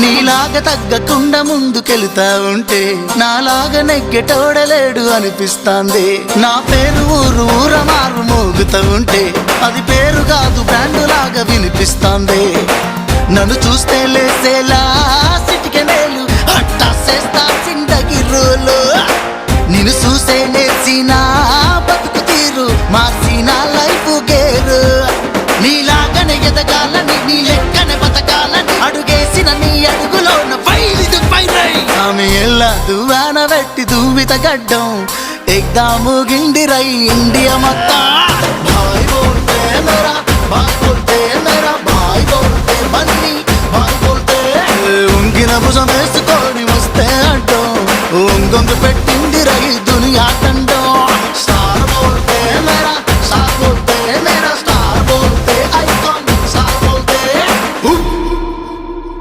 నీలాగా తగ్గకుండా ముందుకెళ్తా ఉంటే నాలాగా నెగ్గెటోడలేడు అనిపిస్తాంది. నా పేరు ఊరు ఊర మారు మోగుతూ ఉంటే అది పేరు కాదు బ్రాండు లాగా వినిపిస్తాంది. నన్ను చూస్తే లేసేలా సిటికెనేలు అట్టా చేస్తా చిందగి రోలు. నిన్ను చూసే ఆమె ఎల్ల దువ్వాన పెట్టి దువ్విత గడ్డం. ఎగ్దాము గిండి రై ఇండియా మొత్తం. ఉంగిన భుజమే